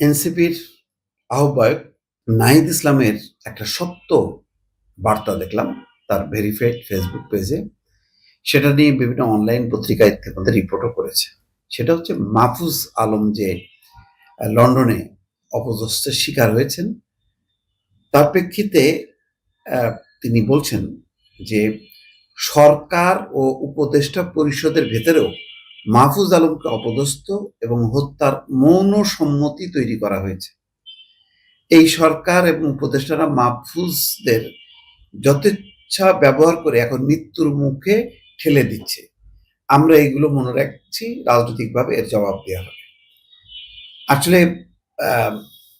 এনসিপির আহ্বায়ক নাহিদ ইসলামের একটা সত্য বার্তা দেখলাম তার ভেরিফাইড ফেসবুক পেজে। সেটা নিয়ে বিভিন্ন অনলাইন পত্রিকায় ইতিমধ্যে রিপোর্টও করেছে। সেটা হচ্ছে মাহফুজ আলম যে লন্ডনে অপদস্থের শিকার হয়েছেন, তার প্রেক্ষিতে তিনি বলছেন যে সরকার ও উপদেষ্টা পরিষদের ভেতরেও মাহফুজ আলমকে অপদস্থ এবং হত্যার মৌন সম্মতি তৈরি করা হয়েছে। এই সরকার এবং উপদেষ্টারা মাহফুজদের যথেচ্ছা ব্যবহার করে এখন মৃত্যুর মুখে ঠেলে দিচ্ছে। আমরা এইগুলো মনে রাখছি, রাজনৈতিকভাবে এর জবাব দেওয়া হবে। আসলে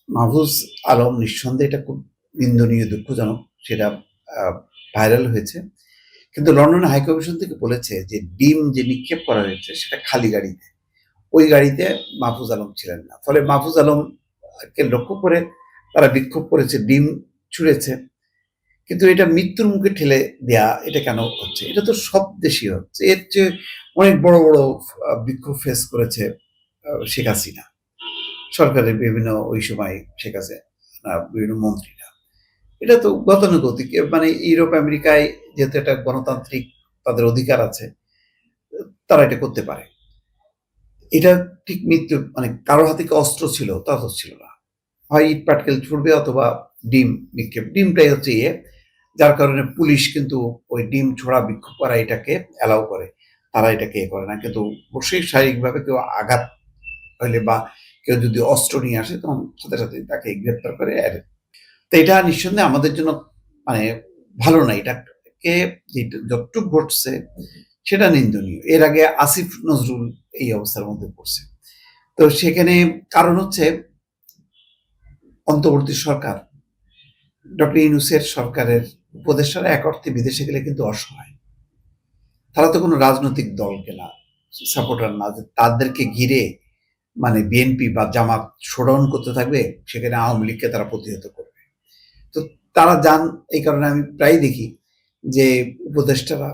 মাহফুজ আলম নিঃসন্দেহে এটা খুব নিন্দনীয়, দুঃখজনক, সেটা ভাইরাল হয়েছে। কিন্তু লন্ডন হাইকমিশন থেকে বলেছে যে ডিম যে নিক্ষেপ করা হয়েছে সেটা খালি গাড়িতে। ওই গাড়িতে মাহফুজ আলম ছিলেন না। ফলে মাহফুজ আলমকে লক্ষ্য করে তারা বিক্ষোভ করেছে, ডিম ছুঁড়েছে। কিন্তু এটা মৃত্যুর মুখে ঠেলে দেয়া এটা কেন হচ্ছে? এটা তো সব দেশই হচ্ছে। এর চেয়ে অনেক বড় বড় বিক্ষোভ ফেস করেছে শেখ হাসিনা। সরকারের বিভিন্ন ওই সময় শেখ হাসিনা, বিভিন্ন মন্ত্রীরা। এটা তো গতানুগতিক। মানে ইউরোপ, আমেরিকায় যেহেতু একটা গণতান্ত্রিক তাদের অধিকার আছে, তারা এটা করতে পারে। এটা ঠিক মৃত্যু মানে কারও হাতে অস্ত্র ছিল তা তো ছিল না। হয় ইট পাটকেল ছুড়বে অথবা ডিম নিক্ষেপ। ডিমটাই হচ্ছে ইয়ে যার কারণে পুলিশ কিন্তু ওই ডিম ছোড়া বিক্ষোভ করা এটাকে অ্যালাউ করে। তারা এটাকে এ করে না, কিন্তু অবশ্যই শারীরিকভাবে কেউ আঘাত হইলে বা কেউ যদি অস্ত্র নিয়ে আসে, তখন সাথে সাথে তাকে গ্রেপ্তার করে তো এটা নিঃসন্দেহে আমাদের জন্য মানে ভালো না। এটাকে যতটুকু ঘটছে সেটা নিন্দনীয়। এর আগে আসিফ নজরুল এই অবস্থার মধ্যে পড়ছে। তো সেখানে কারণ হচ্ছে অন্তর্বর্তী সরকার, ডক্টর ইউনুসের সরকারের উপদেষ্টারা এক অর্থে বিদেশে গেলে কিন্তু অসহায়। তারা তো কোনো রাজনৈতিক দলকে না সাপোর্টার না তাদেরকে ঘিরে মানে বিএনপি বা জামাত শোডাউন করতে থাকবে, সেখানে আওয়ামী লীগকে তারা প্রতিহত করবে। তো তারা যান, এই কারণে আমি প্রায় দেখি যে উপদেষ্টারা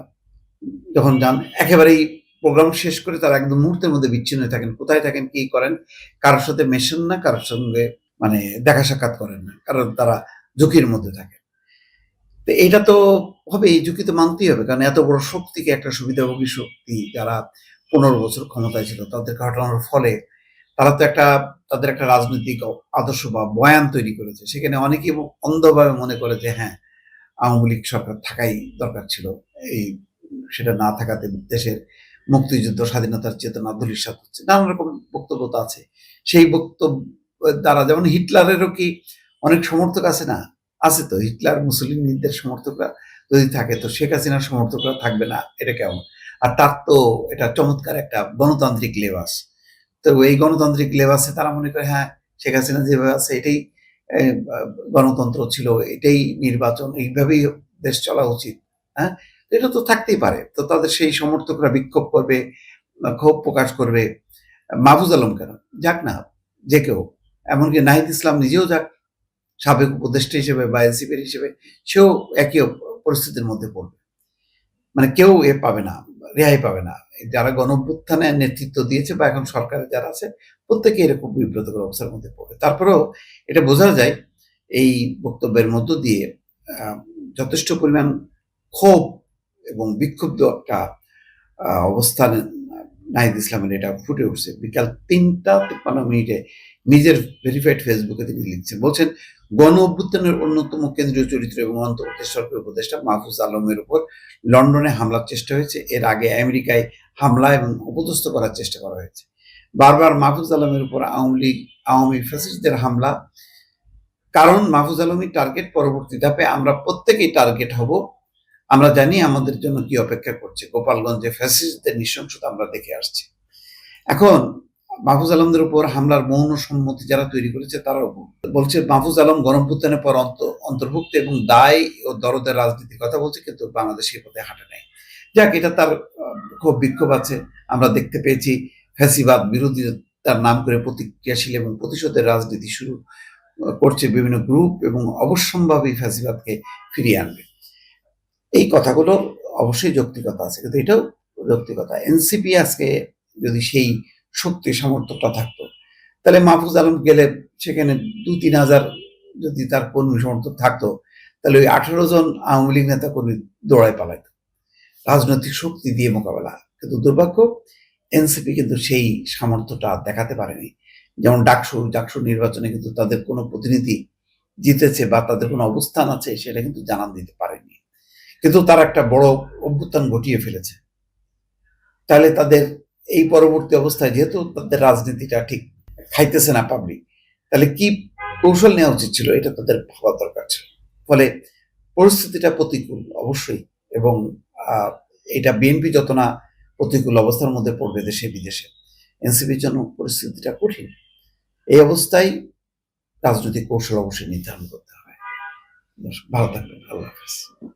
যখন যান, একেবারেই প্রোগ্রাম শেষ করে তারা একদম মুহূর্তের মধ্যে বিচ্ছিন্ন থাকেন। কোথায় থাকেন, কি করেন, কারোর সাথে মেশেন না, কারোর সঙ্গে মানে দেখা সাক্ষাৎ করেন না, কারণ তারা ঝুঁকির মধ্যে থাকে। তো এটা তো হবে, এই ঝুঁকি তো মানতেই হবে, কারণ এত বড় শক্তিকে একটা সুবিধাভোগী শক্তি যারা পনেরো বছর ক্ষমতায় ছিল তাদেরকে হটানোর ফলে তারা তো একটা তাদের একটা রাজনৈতিক আদর্শ বা বয়ান তৈরি করেছে। সেখানে অনেকেই অন্ধভাবে মনে করে যে হ্যাঁ আওয়ামী লীগ সরকার থাকাই দরকার ছিল। এই সেটা না থাকাতে দেশের মুক্তিযুদ্ধ, স্বাধীনতার চেতনা ধূলিসাৎ হচ্ছে। নানান রকম বক্তব্য তো আছে। সেই বক্তব্য দ্বারা যেমন হিটলারেরও কি অনেক সমর্থক আছে না? আছে তো। হিটলার মুসলিম মুসলিমদের সমর্থকরা যদি থাকে তো শেখ হাসিনার সমর্থকরা থাকবে না? এটা কেমন? আর তার তো এটা চমৎকার একটা গণতান্ত্রিক লেবাস। তো এই গণতান্ত্রিক লেবাসে তারা মনে করে হ্যাঁ শেখ হাসিনা যেভাবে আছে, এটাই গণতন্ত্র ছিল, এটাই নির্বাচন, এইভাবেই দেশ চলা উচিত হ্যাঁ? এটা তো থাকতেই পারে। তো তাদের সেই সমর্থকরা বিক্ষোভ করবে, ক্ষোভ প্রকাশ করবে, মাহফুজ আলম কেন? যাক না, যে কেউ। এমনকি নাহিদ ইসলাম নিজেও যাক, সাবেক উপদেষ্টা হিসেবে বা এনসিপির হিসেবে, সেও একই পরিস্থিতির মধ্যে পড়বে। মানে কেউ এ পাবে না। রেহাই পাবে না। যারা গণভ্যুত্থানে নেতৃত্ব দিয়েছে বা এখন সরকারে যারা আছে প্রত্যেকে এরকম বিব্রতকর অবস্থার মধ্যে পড়বে তারপরেও এটা বোঝা যায়, এই বক্তব্যের মধ্য দিয়ে যথেষ্ট পরিমাণ ক্ষোভ এবং বিক্ষুব্ধ একটা অবস্থান নাহিদ ইসলামের এটা ফুটে উঠছে। বিকাল তিনটা তিপ্পান্ন মিনিটে নিজের ভেরিফাইড ফেসবুকে তিনি লিখছেন। বলছেন, গণ অভ্যুত্থানের অন্যতম কেন্দ্রীয় চরিত্র এবং অন্তর্বর্তী সরকার উপদেষ্টা মাহফুজ আলমের উপর লন্ডনে হামলার চেষ্টা হয়েছে। এর আগে আমেরিকায় হামলা এবং অপদস্থ করার চেষ্টা করা হয়েছে। বারবার মাহফুজ আলমের উপর আওয়ামী লীগ, আওয়ামী ফ্যাসিস্টদের হামলা। কারণ মাহফুজ আলমী টার্গেট পরবর্তী ধাপে, আমরা প্রত্যেকেই টার্গেট হব। আমরা জানি আমাদের জন্য কি অপেক্ষা করছে। গোপালগঞ্জে ফ্যাসিস্টদের নৃশংসতা আমরা দেখে আসছি। এখন মাহফুজ আলমদের উপর হামলার মৌন সম্মতি যারা তৈরি করেছে, তারাও বলছে, মাহফুজ আলম গণভ্যুত্থানের পর অন্ত- অন্তর্ভুক্ত এবং দায় ও দরদের রাজনীতির কথা বলছে, কিন্তু বাংলাদেশ এই পথে হাঁটে নাই। যাক, এটা তার খুব বিক্ষোভ আছে। আমরা দেখতে পেয়েছি ফ্যাসিবাদ বিরোধী তার নাম করে প্রতিক্রিয়াশীল এবং প্রতিশোধের রাজনীতি শুরু করছে বিভিন্ন গ্রুপ এবং অবশ্যম্ভাবী ফ্যাসিবাদকে ফিরিয়ে আনবে। এই কথাগুলো অবশ্যই যৌক্তিকতা আছে, কিন্তু এটাও যৌক্তিকতা। এনসিপি আজকে যদি সেই শক্তি, সামর্থ্যটা থাকতো। তাহলে মাহফুজ আলম গেলে সেখানে দু তিন হাজার যদি তার কর্মী সমর্থক থাকতো, তাহলে ওই আঠেরো জন আওয়ামী লীগ নেতা কর্মী দৌড়ায় পালাইত। রাজনৈতিক শক্তি দিয়ে মোকাবেলা। কিন্তু দুর্ভাগ্য, এনসিপি কিন্তু সেই সামর্থ্যটা দেখাতে পারেনি। যেমন ডাকসু ডাকসু নির্বাচনে কিন্তু তাদের কোনো প্রতিনিধি জিতেছে বা তাদের কোনো অবস্থান আছে সেটা কিন্তু জানান দিতে পারেনি। কিন্তু তারা একটা বড় অভ্যুত্থান ঘটিয়ে ফেলেছে। তাহলে তাদের এই পরবর্তী অবস্থায় যেহেতু তাদের রাজনীতিটা ঠিক খাইতেছে না পাবলিক তাহলে কি কৌশল নেওয়া উচিত ছিল? এটা তাদের ভাবা দরকার ছিল। ফলে পরিস্থিতিটা প্রতিকূল অবশ্যই এবং এটা বিএনপি যত না প্রতিকূল অবস্থার মধ্যে পড়বে দেশে, বিদেশে এনসিপির জন্য পরিস্থিতিটা কঠিন। এই অবস্থায় রাজনৈতিক কৌশল অবশ্যই নির্ধারণ করতে হবে। ভালো থাকবেন। আল্লাহ হাফিজ।